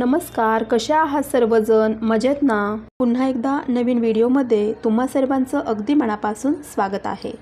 नमस्कार कशा आहात सर्वजण? मजेत ना? पुन्हा एकदा नवीन व्हिडिओमध्ये तुम्हा सर्वांचं अगदी मनापासून स्वागत आहे.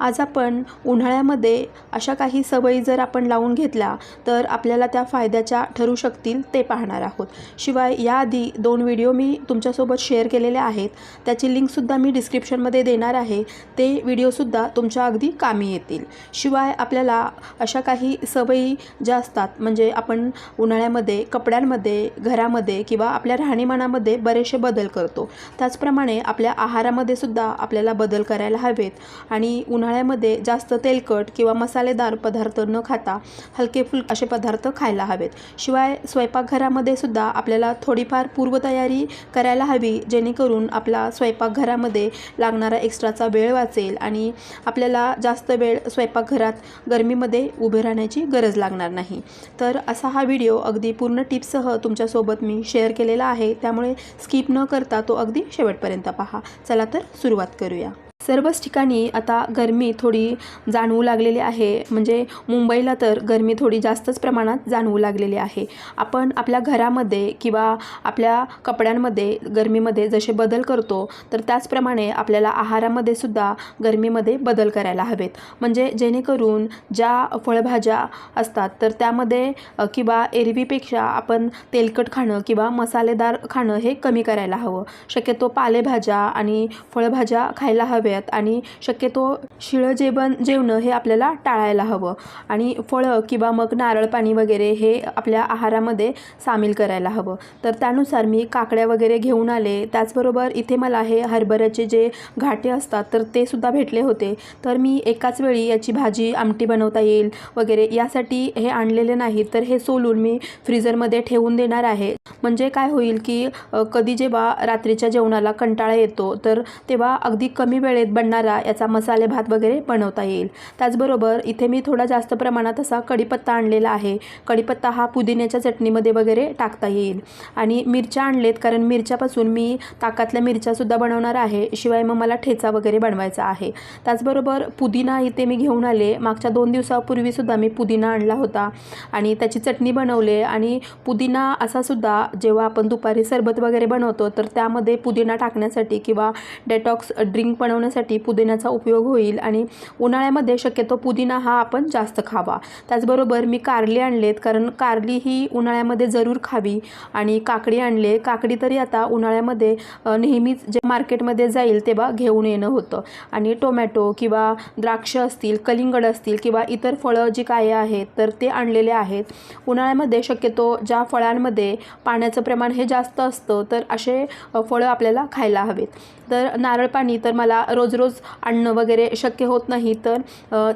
आज आपण उन्हाळ्यामध्ये अशा काही सवयी जर आपण लावून घेतल्या तर आपल्याला त्या फायद्याच्या ठरू शकतील ते पाहणार आहोत. शिवाय याआधी दोन व्हिडिओ मी तुमच्यासोबत शेअर केलेले आहेत. त्याची लिंकसुद्धा मी डिस्क्रिप्शनमध्ये देणार आहे. ते व्हिडिओसुद्धा तुमच्या अगदी कामी येतील. शिवाय आपल्याला अशा काही सवयी ज्या असतात म्हणजे आपण उन्हाळ्यामध्ये कपड्यांमध्ये घरामध्ये किंवा आपल्या राहणीमानामध्ये बरेचसे बदल करतो. त्याचप्रमाणे आपल्या आहारामध्ये सुद्धा आपल्याला बदल करायला हवेत आणि उन्हा उन्हाळ्यामध्ये जास्त तेलकट किंवा मसालेदार पदार्थ न खाता हलके फुल असे पदार्थ खायला हवेत. शिवाय स्वयंपाकघरामध्ये सुद्धा आपल्याला थोडीफार पूर्वतयारी करायला हवी जेणेकरून आपला स्वयंपाकघरामध्ये लागणारा एक्स्ट्राचा वेळ वाचेल आणि आपल्याला जास्त वेळ स्वयंपाकघरात गरमीमध्ये उभे राहण्याची गरज लागणार नाही. तर असा हा व्हिडिओ अगदी पूर्ण टिप्ससह तुमच्यासोबत मी शेअर केलेला आहे. त्यामुळे स्किप न करता तो अगदी शेवटपर्यंत पहा. चला तर सुरुवात करूया. सर्वच ठिकाणी आता गरमी थोडी जाणवू लागलेली आहे. म्हणजे मुंबईला तर गरमी थोडी जास्तच प्रमाणात जाणवू लागलेली आहे. आपण आपल्या घरामध्ये किंवा आपल्या कपड्यांमध्ये गरमीमध्ये जसे बदल करतो तर त्याचप्रमाणे आपल्याला आहारामध्ये सुद्धा गरमीमध्ये बदल करायला हवेत. म्हणजे जेणेकरून ज्या फळभाज्या असतात तर त्यामध्ये किंवा एरवीपेक्षा आपण तेलकट खाणं किंवा मसालेदार खाणं हे कमी करायला हवं. शक्यतो पालेभाज्या आणि फळभाज्या खायला हव्यात आणि शक्यतो शिळं जेवण जेवणं हे आपल्याला टाळायला हवं. आणि फळं किंवा मग नारळ पाणी वगैरे हे आपल्या आहारामध्ये सामील करायला हवं. तर त्यानुसार मी काकड्या वगैरे घेऊन आले. त्याचबरोबर इथे मला हे हरभऱ्याचे जे घाटे असतात तर ते सुद्धा भेटले होते. तर मी एकाच वेळी याची भाजी आमटी बनवता येईल वगैरे यासाठी हे आणलेले नाही. तर हे सोलून मी फ्रीजरमध्ये ठेवून देणार आहे. म्हणजे काय होईल की कधी जेव्हा रात्रीच्या जेवणाला कंटाळा येतो तर तेव्हा अगदी कमी वेळ वेळेत बनणारा याचा मसाले भात वगैरे बनवता येईल. त्याचबरोबर इथे मी थोडा जास्त प्रमाणात असा कढीपत्ता आणलेला आहे. कढीपत्ता हा पुदिन्याच्या चटणीमध्ये वगैरे टाकता येईल. आणि मिरच्या आणलेत कारण मिरच्यापासून मी ताकातल्या मिरच्यासुद्धा बनवणार आहे. शिवाय मग मला ठेचा वगैरे बनवायचा आहे. त्याचबरोबर पुदिना इथे मी घेऊन आले. मागच्या दोन दिवसापूर्वीसुद्धा मी पुदिना आणला होता. आणि त्याची चटणी बनवले. आणि पुदिना असासुद्धा जेव्हा आपण दुपारी सरबत वगैरे बनवतो तर त्यामध्ये पुदिना टाकण्यासाठी किंवा डेटॉक्स ड्रिंक बनवण्यासाठी पुदिन्याचा उपयोग होईल आणि उन्हाळ्यामध्ये शक्यतो पुदिना हा आपण जास्त खावा. त्याचबरोबर मी कारली आणलेत कारण कारली ही उन्हाळ्यामध्ये जरूर खावी आणि काकडी आणले काकडी तरी आता उन्हाळ्यामध्ये नेहमीच जे मार्केटमध्ये जाईल तेव्हा घेऊन येणं होतं. आणि टोमॅटो किंवा द्राक्ष असतील कलिंगड असतील किंवा इतर फळं जी काय आहेत तर ते आणलेले आहेत. उन्हाळ्यामध्ये शक्यतो ज्या फळांमध्ये पाण्याचं प्रमाण हे जास्त असतं तर असे फळं आपल्याला खायला हवेत. तर नारळ पाणी तर मला रोज रोज आणणं वगैरे शक्य होत नाही तर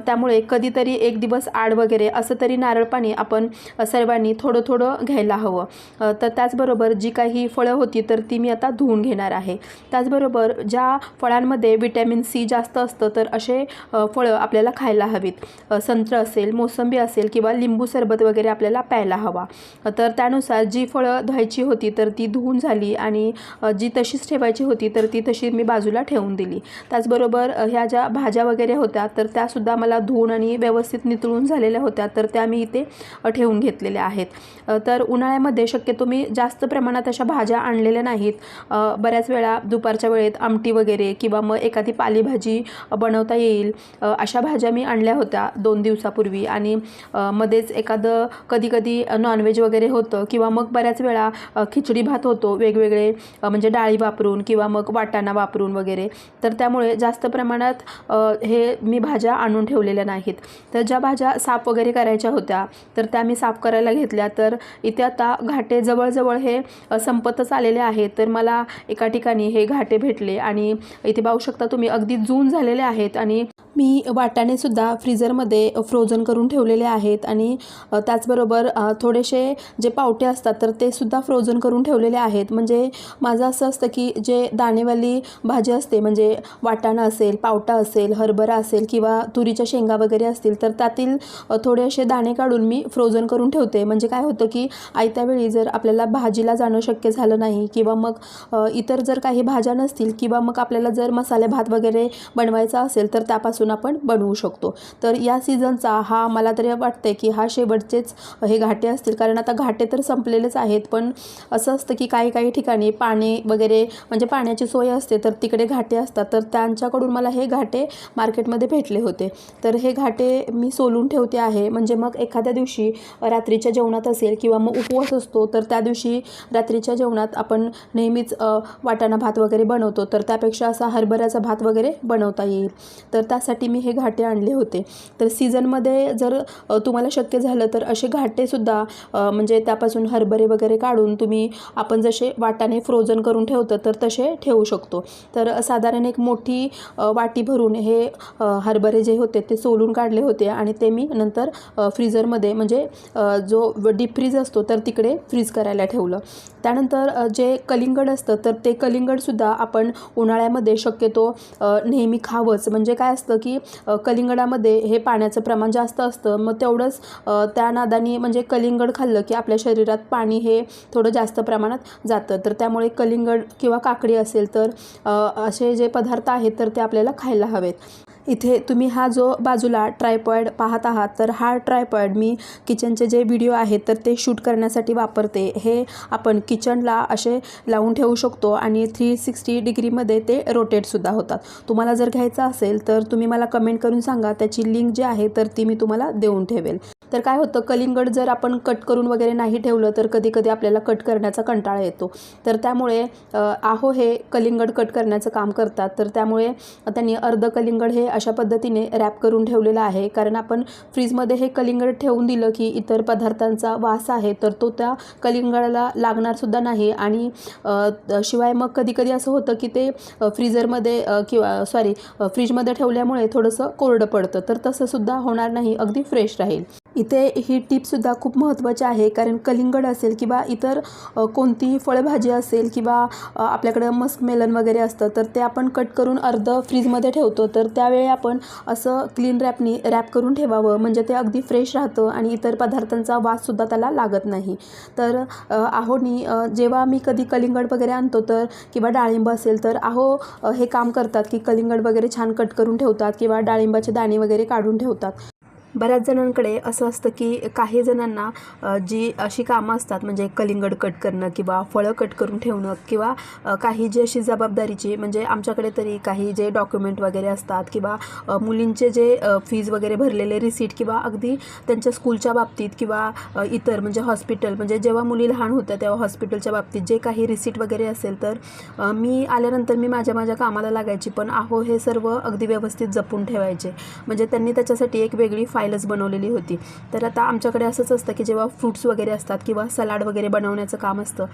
त्यामुळे कधीतरी एक दिवस आड वगैरे असं तरी नारळ पाणी आपण सर्वांनी थोडं थोडं घ्यायला हवं. तर त्याचबरोबर जी काही फळं होती तर ती मी आता धुवून घेणार आहे. त्याचबरोबर ज्या फळांमध्ये विटॅमिन सी जास्त असतं तर असे फळं आपल्याला खायला हवीत. संत्र असेल मोसंबी असेल किंवा लिंबू सरबत वगैरे आपल्याला प्यायला हवा. तर त्यानुसार जी फळं धुवायची होती तर ती धुवून झाली आणि जी तशीच ठेवायची होती तर ती तशी मी बाजूला ठेवून दिली. त्याचबरोबर ह्या ज्या भाज्या वगैरे होत्या तर त्यासुद्धा मला धुवून आणि व्यवस्थित नितळून झालेल्या होत्या तर त्या मी इथे ठेवून घेतलेल्या आहेत. तर उन्हाळ्यामध्ये शक्यतो मी जास्त प्रमाणात अशा भाज्या आणलेल्या नाहीत. बऱ्याच वेळा दुपारच्या वेळेत आमटी वगैरे किंवा मग एखादी पालेभाजी बनवता येईल अशा भाज्या मी आणल्या होत्या दोन दिवसापूर्वी. आणि मध्येच एखादं कधी कधी नॉनव्हेज वगैरे होतं किंवा मग बऱ्याच वेळा खिचडी भात होतो वेगवेगळे म्हणजे डाळी वापरून किंवा मग वाटाणा वापरून वगैरे. तर त्यामुळे जास्त प्रमाणात हे मी भाज्या आणून ठेवलेल्या नाहीत. तर ज्या भाज्या साफ वगैरे करायच्या होत्या तर त्या मी साफ करायला घेतल्या. तर इथे आता घाटे जवळजवळ हे संपतच आलेले आहेत. तर मला एका ठिकाणी हे घाटे भेटले. आणि इथे पाहू शकता तुम्ही अगदी जून झालेले आहेत. आणि मी वाटाणेसुद्धा फ्रीजरमध्ये फ्रोझन करून ठेवलेले आहेत आणि त्याचबरोबर थोडेसे जे पावटे असतात तर ते सुद्धा फ्रोझन करून ठेवलेले आहेत. म्हणजे माझं असं असतं की जे दाणेवाली भाजी असते म्हणजे वाटाणा असेल पावटा असेल हरभरा असेल किंवा तुरीच्या शेंगा वगैरे असतील तर त्यातील थोडे असे दाणे काढून मी फ्रोझन करून ठेवते. म्हणजे काय होतं की आयत्या वेळी जर आपल्याला भाजीला जाणं शक्य झालं नाही किंवा मग इतर जर काही भाज्या नसतील किंवा मग आपल्याला जर मसाले भात वगैरे बनवायचा असेल तर त्यापासून घालून आपण बनवू शकतो. तर या सीझनचा हा मला तरी वाटते की हा शेवटचेच हे घाटे असतील. कारण आता घाटे तर संपलेलेच आहेत पण असं असतं की काही काही ठिकाणी पाणी वगैरे म्हणजे पाण्याची सोय असते तर तिकडे घाटे असतात. तर त्यांच्याकडून मला हे घाटे मार्केटमध्ये भेटले होते. तर हे घाटे मी सोलून ठेवते आहे. म्हणजे मग एखाद्या दिवशी रात्रीच्या जेवणात असेल किंवा मग उपवास असतो तर त्या दिवशी रात्रीच्या जेवणात आपण नेहमीच वाटाणा भात वगैरे बनवतो. तर त्यापेक्षा असा हरभऱ्याचा भात वगैरे बनवता येईल. तर त्यासाठी मी हे घाटे आणले होते. तर सीझनमध्ये जर तुम्हाला शक्य झालं तर असे घाटेसुद्धा म्हणजे त्यापासून हरभरे वगैरे काढून तुम्ही आपण जसे वाटाने फ्रोझन करून ठेवतो तर तसे ठेवू शकतो. तर साधारण एक मोठी वाटी भरून हे हरभरे जे होते ते सोलून काढले होते आणि ते मी नंतर फ्रीजरमध्ये फ्रीझरमध्ये म्हणजे जो डीप फ्रीज असतो तर तिकडे फ्रीज करायला ठेवलं. त्यानंतर जे कलिंगड असतं तर ते कलिंगडसुद्धा आपण उन्हाळ्यामध्ये शक्यतो नेहमी खावंच. म्हणजे काय असतं की कलिंगडामध्ये हे पाण्याचं प्रमाण जास्त असतं. मग तेवढंच त्या नादानी म्हणजे कलिंगड खाल्लं की आपल्या शरीरात पाणी हे थोडं जास्त प्रमाणात जातं. तर त्यामुळे कलिंगड किंवा काकडी असेल तर असे जे पदार्थ आहेत तर ते आपल्याला खायला हवेत. इथे तुम्ही हा जो बाजूला ट्रायपॉईड पाहत आहात तर हा ट्रायपॉईड मी किचनचे जे व्हिडिओ आहेत तर ते शूट करण्यासाठी वापरते. हे आपण किचनला असे लावून ठेवू शकतो आणि थ्री सिक्स्टी डिग्रीमध्ये ते रोटेटसुद्धा होतात. तुम्हाला जर घ्यायचं असेल तर तुम्ही मला कमेंट करून सांगा. त्याची लिंक जी आहे तर ती मी तुम्हाला देऊन ठेवेल. तर काय होतं कलिंगड जर आपण कट करून वगैरे नाही ठेवलं तर कधी कधी आपल्याला कट करण्याचा कंटाळा येतो. तर त्यामुळे आहो हे कलिंगड कट करण्याचं काम करतात. तर त्यामुळे त्यांनी अर्ध कलिंगड हे अशा पद्धतीने रॅप करून ठेवलेलं आहे. कारण आपण फ्रीजमध्ये हे कलिंगड ठेवून दिलं की इतर पदार्थांचा वास आहे तर तो त्या कलिंगडाला लागणारसुद्धा नाही. आणि शिवाय मग कधी कधी असं होतं की ते फ्रीजरमध्ये किंवा सॉरी फ्रीजमध्ये ठेवल्यामुळे थोडंसं कोरडं पडतं. तर तसंसुद्धा होणार नाही. अगदी फ्रेश राहील. इथे ही टिपसुद्धा खूप महत्त्वाची आहे. कारण कलिंगड असेल किंवा इतर कोणतीही फळभाजी असेल किंवा आपल्याकडं मस्कमेलन वगैरे असतं तर ते आपण कट करून अर्ध फ्रीजमध्ये ठेवतो. तर त्यावेळी आपण असं क्लीन रॅपनी रॅप करून ठेवावं. म्हणजे ते अगदी फ्रेश राहतं आणि इतर पदार्थांचा वाससुद्धा त्याला लागत नाही. तर आहोनी जेव्हा मी कधी कलिंगड वगैरे आणतो तर किंवा डाळिंब असेल तर आहो हे काम करतात की कलिंगड वगैरे छान कट करून ठेवतात किंवा डाळिंबाचे दाणे वगैरे काढून ठेवतात. बऱ्याच जणांकडे असं असतं की काही जणांना जी अशी कामं असतात म्हणजे कलिंगड कट करणं किंवा फळं कट करून ठेवणं किंवा काही जी अशी जबाबदारीची म्हणजे आमच्याकडे तरी काही जे डॉक्युमेंट वगैरे असतात किंवा मुलींचे जे फीज वगैरे भरलेले रिसीट किंवा अगदी त्यांच्या स्कूलच्या बाबतीत किंवा इतर म्हणजे हॉस्पिटल म्हणजे जेव्हा मुली लहान होत्या तेव्हा हॉस्पिटलच्या बाबतीत जे काही रिसीट वगैरे असेल तर मी आल्यानंतर मी माझ्या माझ्या कामाला लागायची पण आहो हे सर्व अगदी व्यवस्थित जपून ठेवायचे. म्हणजे त्यांनी त्याच्यासाठी एक वेगळी फाईलच बनवलेली होती. तर आता आमच्याकडे असंच असतं की जेव्हा फ्रूट्स वगैरे असतात किंवा सलाड वगैरे बनवण्याचं काम असतं.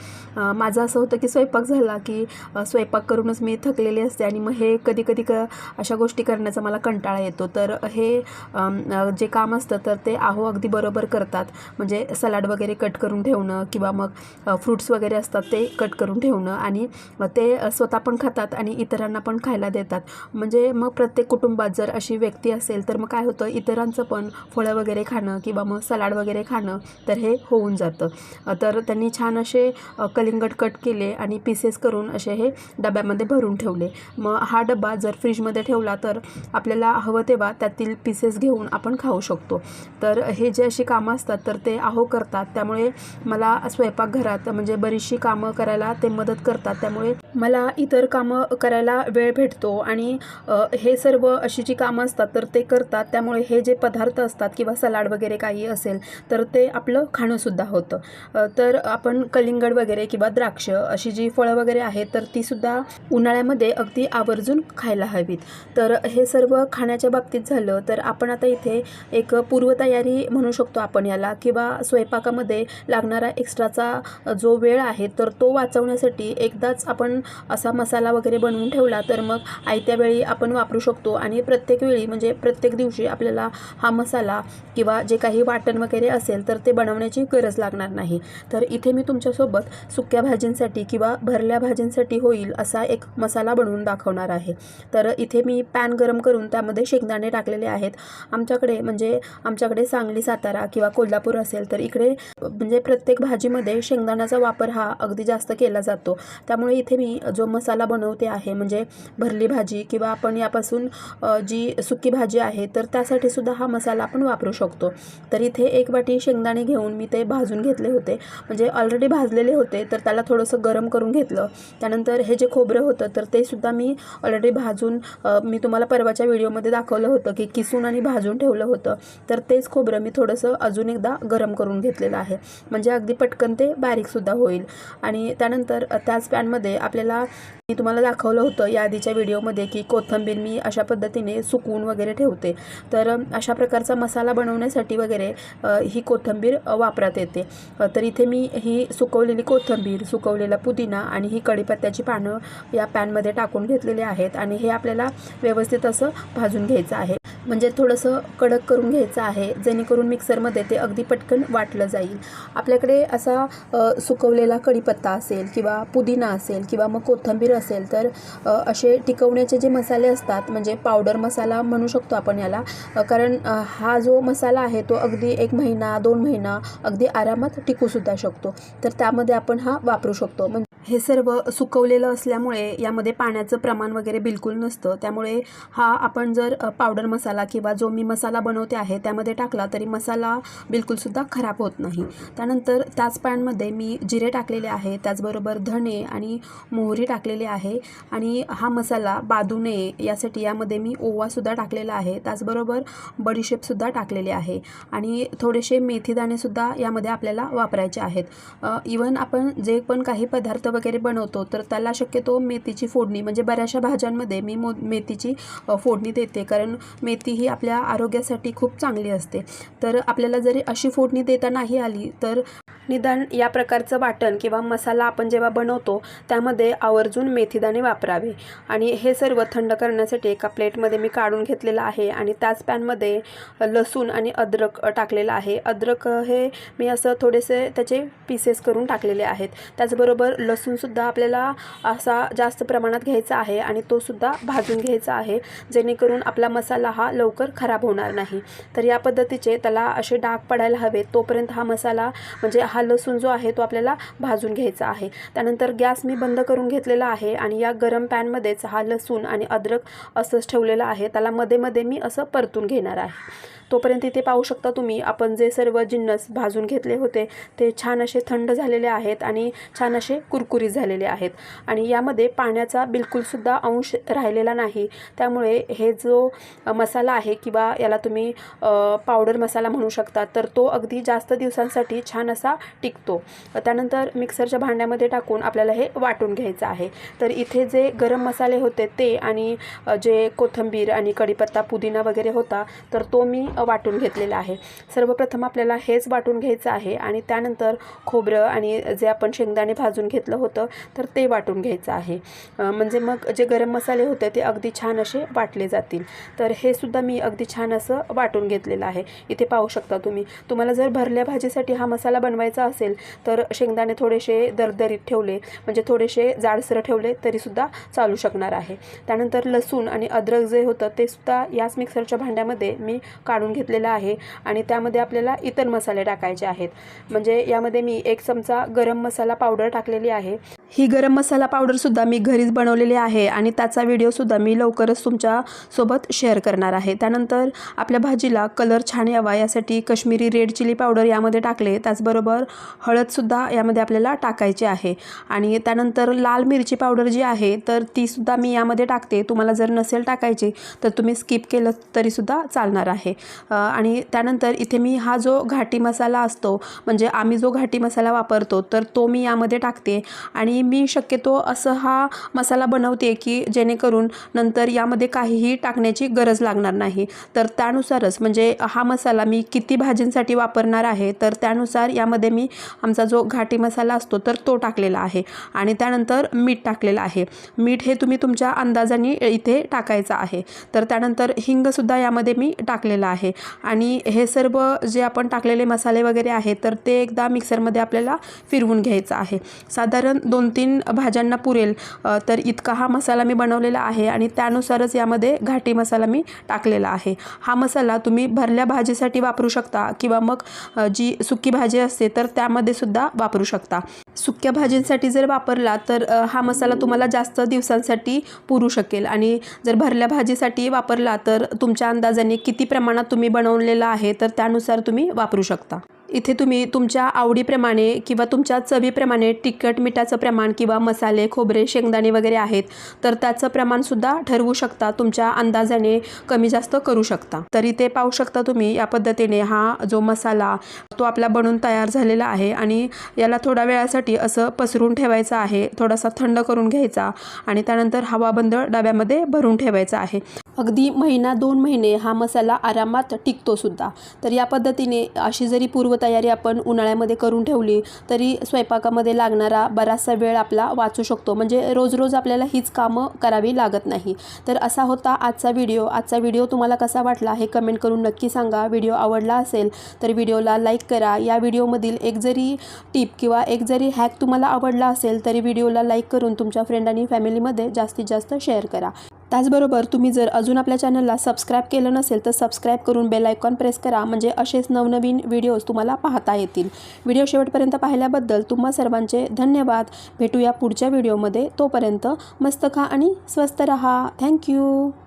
माझं असं होतं की स्वयंपाक झाला की स्वयंपाक करूनच मी थकलेली असते आणि मग हे कधी कधी क अशा गोष्टी करण्याचा मला कंटाळा येतो. तर हे जे काम असतं तर ते आहो अगदी बरोबर करतात. म्हणजे सलाड वगैरे कट करून ठेवणं किंवा मग फ्रूट्स वगैरे असतात ते कट करून ठेवणं आणि ते स्वतः पण खातात आणि इतरांना पण खायला देतात. म्हणजे मग प्रत्येक कुटुंबात जर अशी व्यक्ती असेल तर मग काय होतं? इतरांचं पण फळं वगैरे खाणं किंवा मग सलाड वगैरे खाणं तर हे होऊन जातं. तर त्यांनी छान असे कलिंगट कलिंगड कट केले आणि पीसेस करून असे हे डब्यामध्ये भरून ठेवले. मग हा डबा जर फ्रीजमध्ये ठेवला तर आपल्याला हवं तेव्हा त्यातील पीसेस घेऊन आपण खाऊ शकतो. तर हे जे अशी कामं असतात तर ते आहो करतात. त्यामुळे मला स्वयंपाकघरात म्हणजे बरीचशी कामं करायला ते मदत करतात. त्यामुळे मला इतर कामं करायला वेळ भेटतो आणि हे सर्व अशी जी कामं असतात तर ते करतात. त्यामुळे हे जे पदार्थ असतात किंवा सलाड वगैरे काही असेल तर ते आपलं खाणंसुद्धा होतं. तर आपण कलिंगड वगैरे किंवा द्राक्ष अशी जी फळं वगैरे आहेत तर तीसुद्धा उन्हाळ्यामध्ये अगदी आवर्जून खायला हवीत. तर हे सर्व खाण्याच्या बाबतीत झालं तर आपण आता इथे एक पूर्वतयारी म्हणू शकतो आपण याला किंवा स्वयंपाकामध्ये लागणारा एक्स्ट्राचा जो वेळ आहे तर तो वाचवण्यासाठी एकदाच आपण असा मसाला वगैरे बनवून ठेवला तर मग आयत्या वेळी आपण वापरू शकतो. आणि प्रत्येक वेळी म्हणजे प्रत्येक दिवशी आपल्याला हा मसाला किंवा जे काही वाटण वगैरे असेल तर ते बनवण्याची गरज लागणार नाही. तर इथे मी तुमच्यासोबत सुक्या भाजींसाठी किंवा भरल्या भाजींसाठी होईल असा एक मसाला बनवून दाखवणार आहे. तर इथे मी पॅन गरम करून त्यामध्ये शेंगदाणे टाकलेले आहेत. आमच्याकडे म्हणजे आमच्याकडे सांगली सातारा किंवा कोल्हापूर असेल तर इकडे म्हणजे प्रत्येक भाजीमध्ये शेंगदाण्याचा वापर हा अगदी जास्त केला जातो. त्यामुळे इथे मी जो मसाला बनवते आहे म्हणजे भरली भाजी किंवा आपण यापासून जी सुकी भाजी आहे तर त्यासाठी सुद्धा हा मसाला आपण वापरू शकतो. तर इथे एक वाटी शेंगदाणे घेऊन मी ते भाजून घेतले होते. म्हणजे ऑलरेडी भाजलेले होते तर त्याला थोडंसं गरम करून घेतलं. त्यानंतर हे जे खोबरं होतं तर ते सुद्धा मी ऑलरेडी भाजून मी तुम्हाला परवाच्या व्हिडिओमध्ये दाखवलं होतं की किसून आणि भाजून ठेवलं होतं. तर तेच खोबरं मी थोडंसं अजून एकदा गरम करून घेतलेलं आहे. म्हणजे अगदी पटकन ते बारीकसुद्धा होईल. आणि त्यानंतर त्याच पॅनमध्ये आपल्याला मी तुम्हाला दाखवलं होतं या आधीच्या व्हिडिओमध्ये की कोथिंबीर मी अशा पद्धतीने सुकवून वगैरे ठेवते. तर अशा प्रकारचा मसाला बनवण्यासाठी वगैरे ही कोथिंबीर वापरात येते. तर इथे मी ही सुकवलेली कोथिंबीर सुकवलेला पुदिना आणि ही कढीपत्त्याची पानं या पॅनमध्ये टाकून घेतलेली आहेत आणि हे आपल्याला व्यवस्थित असं भाजून घ्यायचं आहे. म्हणजे थोडंसं कडक करून घ्यायचं आहे जेणेकरून मिक्सरमध्ये ते अगदी पटकन वाटलं जाईल. आपल्याकडे असा सुकवलेला कढीपत्ता असेल किंवा पुदिना असेल किंवा मग कोथिंबीर असेल तर असे टिकवण्याचे जे मसाले असतात म्हणजे पावडर मसाला म्हणू शकतो आपण याला कारण हा जो मसाला आहे तो अगदी एक महिना दोन महिना अगदी आरामात टिकूसुद्धा शकतो. तर त्यामध्ये आपण हा वापरू शकतो. म्हणजे हे सर्व सुकवलेलं असल्यामुळे यामध्ये पाण्याचं प्रमाण वगैरे बिलकुल नसतं. त्यामुळे हा आपण जर पावडर मसाला किंवा जो मी मसाला बनवते आहे त्यामध्ये टाकला तरी मसाला बिलकुलसुद्धा खराब होत नाही. त्यानंतर त्याच पॅनमध्ये मी जिरे टाकलेले आहे त्याचबरोबर धणे आणि मोहरी टाकलेली आहे आणि हा मसाला बादू नये यासाठी यामध्ये मी ओवासुद्धा टाकलेला आहे त्याचबरोबर बडीशेपसुद्धा टाकलेले आहे आणि थोडेसे मेथीदाणेसुद्धा यामध्ये आपल्याला वापरायचे आहेत. इवन आपण जे पण काही पदार्थ वगैरे बनवतो तर त्याला शक्यतो मेथीची फोडणी म्हणजे बऱ्याचशा भाज्यांमध्ये मी मो मेथीची फोडणी देते. कारण मेथी ही आपल्या आरोग्यासाठी खूप चांगली असते. तर आपल्याला जरी अशी फोडणी देता नाही आली तर निदान या प्रकारचं वाटण किंवा मसाला आपण जेव्हा बनवतो त्यामध्ये आवर्जून मेथीदाणे वापरावे. आणि हे सर्व थंड करण्यासाठी एका प्लेटमध्ये मी काढून घेतलेलं आहे आणि त्याच पॅनमध्ये लसूण आणि अद्रक टाकलेलं आहे. अद्रक हे मी असं थोडेसे त्याचे पीसेस करून टाकलेले आहेत. त्याचबरोबर लसूणसुद्धा आपल्याला असा जास्त प्रमाणात घ्यायचा आहे आणि तो सुद्धा भाजून घ्यायचा आहे जेणेकरून आपला मसाला हा लवकर खराब होणार नाही. तर या पद्धतीचे त्याला असे डाग पडायला हवेत तोपर्यंत हा मसाला म्हणजे हा लसूण जो आहे तो आपल्याला भाजून घ्यायचा आहे. त्यानंतर गॅस मी बंद करून घेतलेला आहे आणि या गरम पॅनमध्येच हा लसूण आणि अद्रक असंच ठेवलेलं आहे. त्याला मध्ये मध्ये मी असं परतून घेणार आहे. तोपर्यंत इथे पाहू शकता तुम्ही आपण जे सर्व जिन्नस भाजून घेतले होते ते छान असे थंड झालेले आहेत आणि छान असे कुरकुरीत झालेले आहेत. आणि यामध्ये पाण्याचा बिलकुलसुद्धा अंश राहिलेला नाही. त्यामुळे हे जो मसाला आहे किंवा याला तुम्ही पावडर मसाला म्हणू शकता तर तो अगदी जास्त दिवसांसाठी छान असा टिकतो. त्यानंतर मिक्सरच्या भांड्यामध्ये टाकून आपल्याला हे वाटून घ्यायचं आहे. तर इथे जे गरम मसाले होते ते आणि जे कोथिंबीर आणि कढीपत्ता पुदिना वगैरे होता तर तो मी वाटून घेतलेलं आहे. सर्वप्रथम आपल्याला हेच वाटून घ्यायचं आहे आणि त्यानंतर खोबरं आणि जे आपण शेंगदाणे भाजून घेतलं होतं तर ते वाटून घ्यायचं आहे. म्हणजे मग जे गरम मसाले होते ते अगदी छान असे वाटले जातील. तर हे सुद्धा मी अगदी छान असं वाटून घेतलेलं आहे. इथे पाहू शकता तुम्ही. तुम्हाला जर भरल्या भाजीसाठी हा मसाला बनवायचा असेल तर शेंगदाणे थोडेसे दरदरीत ठेवले म्हणजे थोडेसे जाडसर ठेवले तरीसुद्धा चालू शकणार आहे. त्यानंतर लसूण आणि अद्रक जे होतं ते सुद्धा याच मिक्सरच्या भांड्यामध्ये मी काढून घेतलेलं आहे आणि त्यामध्ये आपल्याला इतर मसाले टाकायचे आहेत. म्हणजे यामध्ये मी एक चमचा गरम मसाला पावडर टाकलेली आहे. ही गरम मसाला पावडरसुद्धा मी घरीच बनवलेली आहे आणि त्याचा व्हिडिओसुद्धा मी लवकरच तुमच्यासोबत शेअर करणार आहे. त्यानंतर आपल्या भाजीला कलर छान यावा यासाठी कश्मीरी रेड चिली पावडर यामध्ये टाकले. त्याचबरोबर हळदसुद्धा यामध्ये आपल्याला टाकायची आहे. आणि त्यानंतर लाल मिरची पावडर जी आहे तर तीसुद्धा मी यामध्ये टाकते. तुम्हाला जर नसेल टाकायची तर तुम्ही स्किप केलं तरीसुद्धा चालणार आहे. आणि त्यानंतर इथे मी हा जो घाटी मसाला असतो म्हणजे आम्ही जो घाटी मसाला वापरतो तर तो मी यामध्ये टाकते. आणि आणि मी शक्यतो असं हा मसाला बनवते की जेणेकरून नंतर यामध्ये काहीही टाकण्याची गरज लागणार नाही. तर त्यानुसारच म्हणजे हा मसाला मी किती भाजींसाठी वापरणार आहे तर त्यानुसार यामध्ये मी आमचा जो घाटी मसाला असतो तर तो टाकलेला आहे. आणि त्यानंतर मीठ टाकलेलं आहे. मीठ हे तुम्ही तुमच्या अंदाजाने इथे टाकायचं आहे. तर त्यानंतर हिंगसुद्धा यामध्ये मी टाकलेलं आहे. आणि हे सर्व जे आपण टाकलेले मसाले वगैरे आहेत तर ते एकदा मिक्सरमध्ये आपल्याला फिरवून घ्यायचं आहे. साधारण दोन तीन भाज्यांना पुरेल. तर इतका हा मसाला मी बनवलेला आहे आणि त्यानुसारच यामध्ये घाटी मसाला मी टाकलेला आहे. हा मसाला तुम्ही भरल्या भाजीसाठी वापरू शकता किंवा मग जी सुकी भाजी असते तर त्यामध्ये सुद्धा वापरू शकता. सुक्या भाजींसाठी जर वापरला तर हा मसाला तुम्हाला जास्त दिवसांसाठी पुरू शकेल. आणि जर भरल्या भाजीसाठी वापरला तर तुमच्या अंदाजाने किती प्रमाणात तुम्ही बनवलेला आहे तर त्यानुसार तुम्ही वापरू शकता. इथे तुम्ही तुमच्या आवडीप्रमाणे किंवा तुमच्या चवीप्रमाणे तिखट मिठाचं प्रमाण किंवा मसाले खोबरे शेंगदाणे वगैरे आहेत तर त्याचं प्रमाणसुद्धा ठरवू शकता. तुमच्या अंदाजाने कमी जास्त करू शकता. तर इथे पाहू शकता तुम्ही या पद्धतीने हा जो मसाला तो आपला बनून तयार झालेला आहे. आणि याला थोड्या वेळासाठी असं पसरून ठेवायचं आहे. थोडासा थंड करून घ्यायचा आणि त्यानंतर हवाबंद डब्यामध्ये भरून ठेवायचा आहे. अगदी महिना दोन महिने हा मसाला आरामात टिकतोसुद्धा तर या पद्धतीने अशी जरी पूर्वतयारी आपण उन्हाळ्यामध्ये करून ठेवली तरी स्वयंपाकामध्ये लागणारा बराचसा वेळ आपला वाचू शकतो. म्हणजे रोज रोज आपल्याला हीच कामं करावी लागत नाही. तर असा होता आजचा व्हिडिओ. आजचा व्हिडिओ तुम्हाला कसा वाटला हे कमेंट करून नक्की सांगा. व्हिडिओ आवडला असेल तर व्हिडिओला लाईक करा. या व्हिडिओमधील एक जरी टिप किंवा एक जरी हॅक तुम्हाला आवडला असेल तरी व्हिडिओला लाईक करून तुमच्या फ्रेंड आणि फॅमिलीमध्ये जास्तीत जास्त शेअर करा. त्याचबरोबर तुम्ही जर अजून आपल्या चॅनलला सबस्क्राईब केलं नसेल तर सबस्क्राईब करून बेल आयकॉन प्रेस करा म्हणजे असेच नवनवीन व्हिडिओज तुम्हाला पाहता येतील. व्हिडिओ शेवटपर्यंत पाहिल्याबद्दल तुम्हा सर्वांचे धन्यवाद. भेटूया पुढच्या व्हिडिओमध्ये तोपर्यंत मस्त खा आणि स्वस्त रहा. थँक्यू